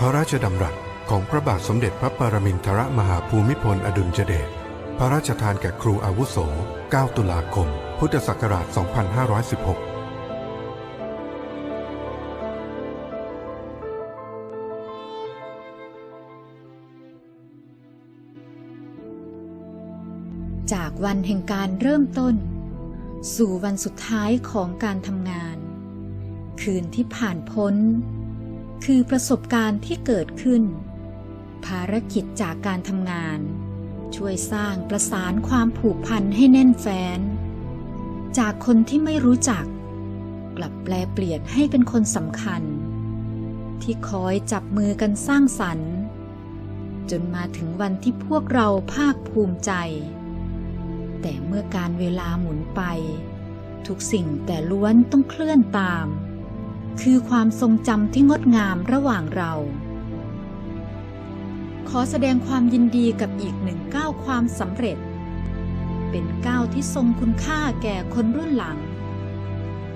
พระราชดำรัสของพระบาทสมเด็จพระปรมินทรมหาภูมิพลอดุลยเดช พระราชทานแก่ครูอาวุโส 9 ตุลาคม พุทธศักราช 2516จากวันแห่งการเริ่มต้น สู่วันสุดท้ายของการทำงาน คืนที่ผ่านพ้น คือประสบการณ์ที่เกิดขึ้น ภารกิจจากการทำงาน ช่วยสร้างประสานความผูกพันให้แน่นแฟ้น จากคนที่ไม่รู้จัก กลับแปลเปลี่ยนให้เป็นคนสำคัญ ที่คอยจับมือกันสร้างสรรค์จนมาถึงวันที่พวกเราภาคภูมิใจ แต่เมื่อการเวลาหมุนไป ทุกสิ่งแต่ล้วนต้องเคลื่อนตาม คือความทรงจำที่งดงามระหว่างเรา ขอแสดงความยินดีกับอีกหนึ่งก้าวความสำเร็จ เป็นก้าวที่ทรงคุณค่าแก่คนรุ่นหลัง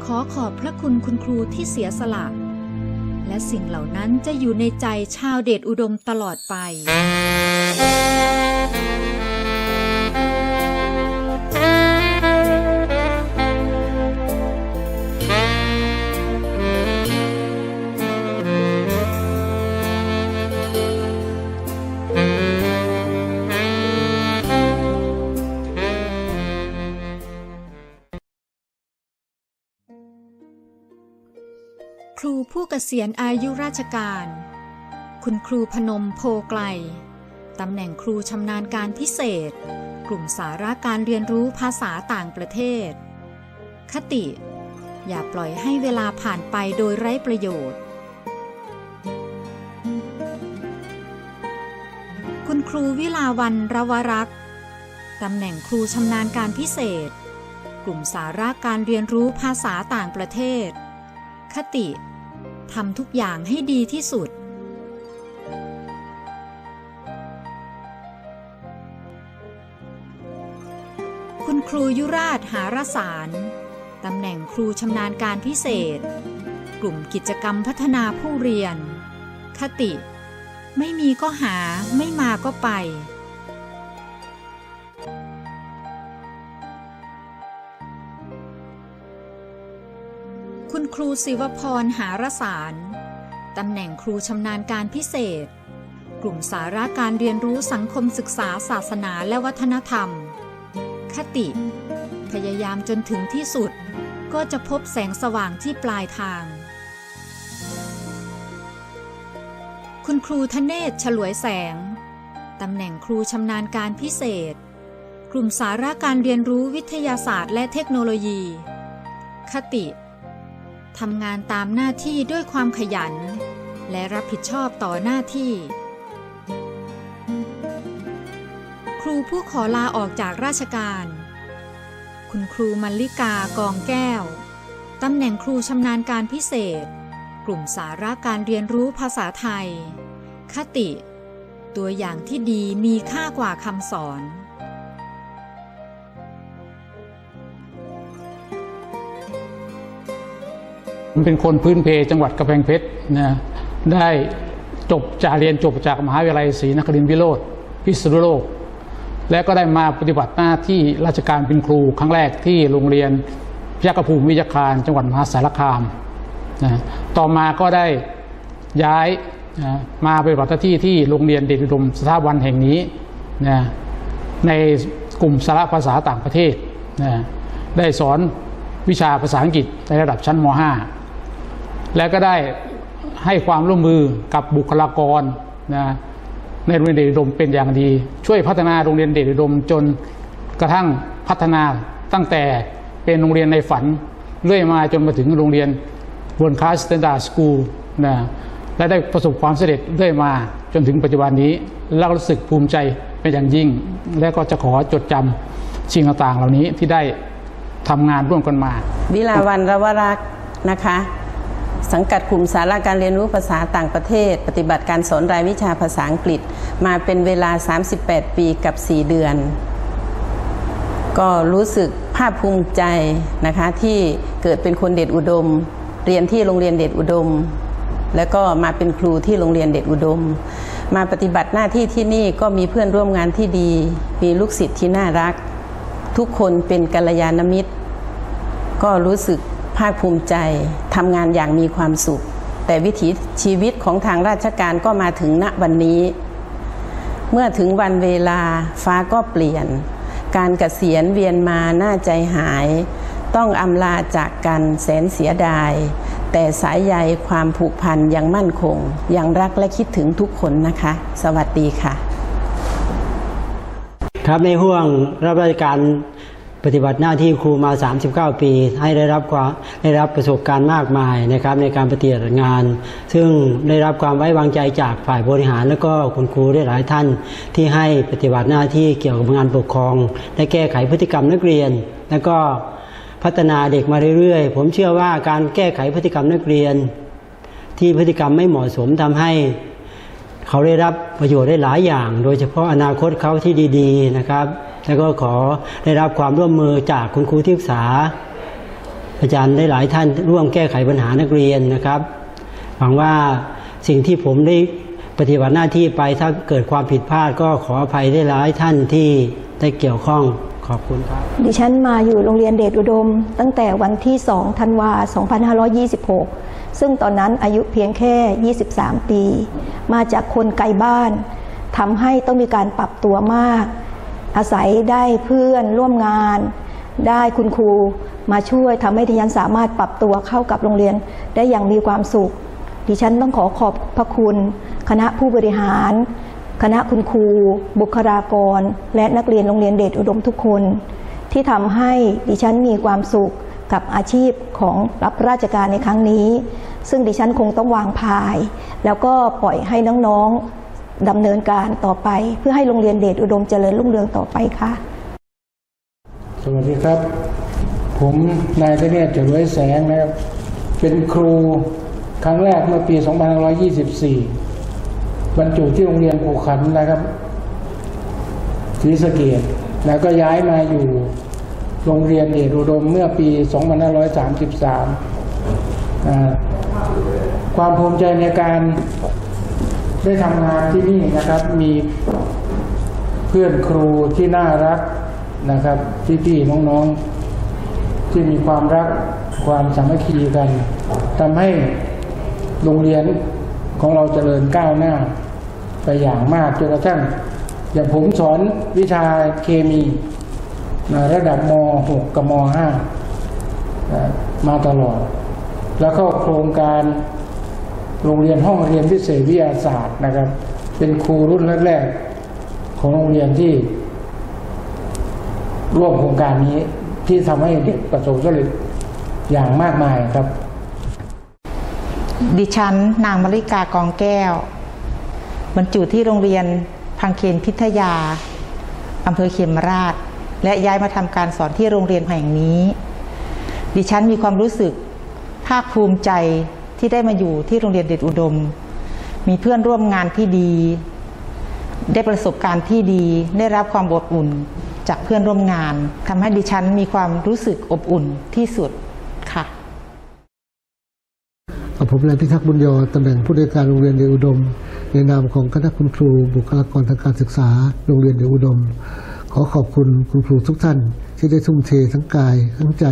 ขอขอบพระคุณคุณครูที่เสียสละ และสิ่งเหล่านั้นจะอยู่ในใจชาวเดชอุดมตลอดไป เกษียณอายุราชการ คุณครูพนมโพไกล ตำแหน่งครูชำนาญการพิเศษ กลุ่มสาระการเรียนรู้ภาษาต่างประเทศ คติ อย่าปล่อยให้เวลาผ่านไปโดยไร้ประโยชน์ คุณครูวิลาวันรวรักษ์ตำแหน่งครูชำนาญการพิเศษ กลุ่มสาระการเรียนรู้ภาษาต่างประเทศ คติ ทำทุกอย่างให้ดีที่สุด คุณครูยุราชหารสารตำแหน่งครูชำนาญการพิเศษ กลุ่มกิจกรรมพัฒนาผู้เรียน คติ ไม่มีก็หาไม่มาก็ไป ครูศิวพรหารสารตำแหน่งครูชำนาญการพิเศษ กลุ่มสาระการเรียนรู้สังคมศึกษาศาสนาและวัฒนธรรม คติ พยายามจนถึงที่สุด ก็จะพบแสงสว่างที่ปลายทาง คุณครูทเนศฉลวยแสง ตำแหน่งครูชำนาญการพิเศษ กลุ่มสาระการเรียนรู้วิทยาศาสตร์และเทคโนโลยี คติ ทำงานตามหน้าที่ด้วยความขยัน และรับผิดชอบต่อหน้าที่ ครูผู้ขอลาออกจากราชการ คุณครูมัลลิกากองแก้ว ตำแหน่งครูชำนาญการพิเศษ กลุ่มสาระการเรียนรู้ภาษาไทย คติ ตัวอย่างที่ดีมีค่ากว่าคำสอน ผมเป็นคนพื้นเพจังหวัดกำแพงเพชรนะได้จบจากเรียนจบจากมหาวิทยาลัยศรีนครินทรวิโรธพิษณุโลก และก็ได้มาปฏิบัติหน้าที่ราชการเป็นครูครั้งแรกที่โรงเรียนพยัคฆภูมิวิทยาคารจังหวัดมหาสารคามนะต่อมาก็ได้ย้ายนะมาปฏิบัติหน้าที่ที่โรงเรียนเดชอุดมสถาบันแห่งนี้นะในกลุ่มสาระภาษาต่างประเทศนะได้สอนวิชาภาษาอังกฤษในระดับชั้นม .5 และก็ได้ให้ความร่วมมือกับบุคลากรนะในโรงเรียนเดชอุดมเป็นอย่างดี ช่วยพัฒนาโรงเรียนเดชอุดมจนกระทั่งพัฒนาตั้งแต่เป็นโรงเรียนในฝัน เรื่อยมาจนมาถึงโรงเรียน World Class Standard School นะและได้ประสบความสำเร็จเรื่อยมาจนถึงปัจจุบันนี้แล้วก็รู้สึกภูมิใจเป็นอย่างยิ่ง และก็จะขอจดจำสิ่งต่างๆ เหล่านี้ที่ได้ทำงานร่วมกันมา วิลาวันรวรักษ์นะคะ สังกัดกลุ่มสาระการเรียนรู้ภาษาต่างประเทศ ปฏิบัติการสอนรายวิชาภาษาอังกฤษ มาเป็นเวลา 38 ปีกับ 4 เดือน ก็รู้สึกภาคภูมิใจนะคะที่เกิดเป็นคนเด็ดอุดม เรียนที่โรงเรียนเด็ดอุดม แล้วก็มาเป็นครูที่โรงเรียนเด็ดอุดม มาปฏิบัติหน้าที่ที่นี่ก็มีเพื่อนร่วมงานที่ดี มีลูกศิษย์ที่น่ารัก ทุกคนเป็นกัลยาณมิตร ก็รู้สึกาคภูมิใจทำงานอย่างมีความสุข แต่วิถีชีวิตของทางราชการก็มาถึงณวันนี้ เมื่อถึงวันเวลาฟ้าก็เปลี่ยน การเกษียณเวียนมาน่าใจหาย ต้องอำลาจากกันแสนเสียดาย แต่สายใยความผูกพันยังมั่นคง ยังรักและคิดถึงทุกคนนะคะ สวัสดีค่ะ ครับในห่วงรับราชการ ปฏิบัติหน้าที่ครูมา 39 ปี ให้ได้รับความได้รับประสบการณ์มากมายนะครับในการปฏิบัติงาน ซึ่งได้รับความไว้วางใจจากฝ่ายบริหาร และก็คุณครูได้หลายท่าน ที่ให้ปฏิบัติหน้าที่เกี่ยวกับงานปกครองได้แก้ไขพฤติกรรมนักเรียน แล้วก็พัฒนาเด็กมาเรื่อยๆ ผมเชื่อว่าการแก้ไขพฤติกรรมนักเรียน ที่พฤติกรรมไม่เหมาะสมทำให้เขาได้รับประโยชน์ได้หลายอย่าง โดยเฉพาะอนาคตเขาที่ดี ๆ นะครับ แล้วก็ขอได้รับความร่วมมือจากคุณครูที่ปรึกษา อาจารย์ได้หลายท่านร่วมแก้ไขปัญหานักเรียนนะครับ หวังว่าสิ่งที่ผมได้ปฏิบัติหน้าที่ไปถ้าเกิดความผิดพลาดก็ขออภัยได้หลายท่านที่ได้เกี่ยวข้องขอบคุณครับ ดิฉันมาอยู่โรงเรียนเดชอุดม ตั้งแต่วันที่ 2 ธันวา 2526 ซึ่งตอนนั้นอายุเพียงแค่ 23 ปี มาจากคนไกลบ้านทำให้ต้องมีการปรับตัวมาก อาศัยได้เพื่อนร่วมงาน ได้คุณครูมาช่วยทำให้ดิฉันสามารถปรับตัวเข้ากับโรงเรียนได้อย่างมีความสุข ดิฉันต้องขอขอบพระคุณ คณะผู้บริหาร คณะคุณครู บุคลากร และนักเรียนโรงเรียนเดชอุดมทุกคน ที่ทำให้ดิฉันมีความสุขกับอาชีพของรับราชการในครั้งนี้ ซึ่งดิฉันคงต้องวางพาย แล้วก็ปล่อยให้น้องๆ ดำเนินการต่อไป เพื่อให้โรงเรียนเดชอุดมเจริญรุ่งเรืองต่อไปค่ะ สวัสดีครับ ผมนายทเนศจรวยแสงนะครับ เป็นครูครั้งแรกเมื่อปี 2524 บรรจุที่โรงเรียนผูขันนะครับศรีสะเกดแล้วก็ย้ายมาอยู่โรงเรียนเดชอุดมเมื่อปี 2533 ความภูมิใจในการ ได้ทำงานที่นี่นะครับ มีเพื่อนครูที่น่ารักนะครับพี่ๆน้องๆ ที่มีความรักความสามัคคีกันทำให้โรงเรียนของเราเจริญก้าวหน้า ไปอย่างมากจนกระทั่งอย่างผมสอนวิชาเคมีระดับม .6 กับม .5 มาตลอด แล้วก็โครงการ โรงเรียนห้องเรียนพิเศษวิทยาศาสตร์นะครับ เป็นครูรุ่นแรกๆของโรงเรียนที่ ร่วมโครงการนี้ที่ทำให้เด็กประสบสำเร็จอย่างมากมายครับ ดิฉันนางมริกากองแก้ว บรรจุที่โรงเรียนพังเคนพิทยาอำเภอเขมราช และย้ายมาทำการสอนที่โรงเรียนแห่งนี้ ดิฉันมีความรู้สึกภาคภูมิใจ ที่ได้มาอยู่ที่โรงเรียนเด็ดอุดม มีเพื่อนร่วมงานที่ดี ได้ประสบการณ์ที่ดีได้รับความอบอุ่นจากเพื่อนร่วมงานทำให้ดิฉันมีความรู้สึกอบอุ่นที่สุดค่ะผมนายพิทักษ์บุญยอตำแหน่งผู้ในวยการโรงเรียนเดียวอุดม ในนามของคณะคุณครูบุคลากรทางการศึกษาโรงเรียนเดียวอุดม ขอขอบคุณคุณครูทุกท่านที่ได้ทุ่มเททั้งกายทั้งใจ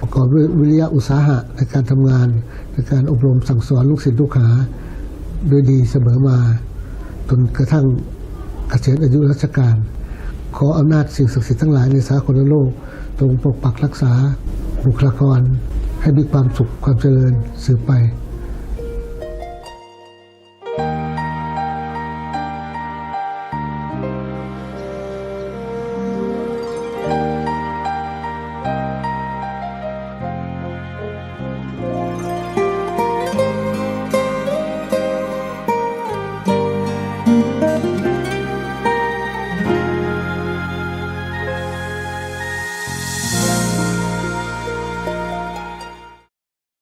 ประกอบด้วยวิริยะอุตสาหะในการทำงานในการอบรมสั่งสอนลูกศิษย์ลูกหาโดยดีเสมอมาจนกระทั่งเกษียณอายุราชการ ขออำนาจสิ่งศักดิ์สิทธิ์ทั้งหลายในสากลโลกจงปกปักรักษาบุคลากร ให้มีความสุขความเจริญสืบไป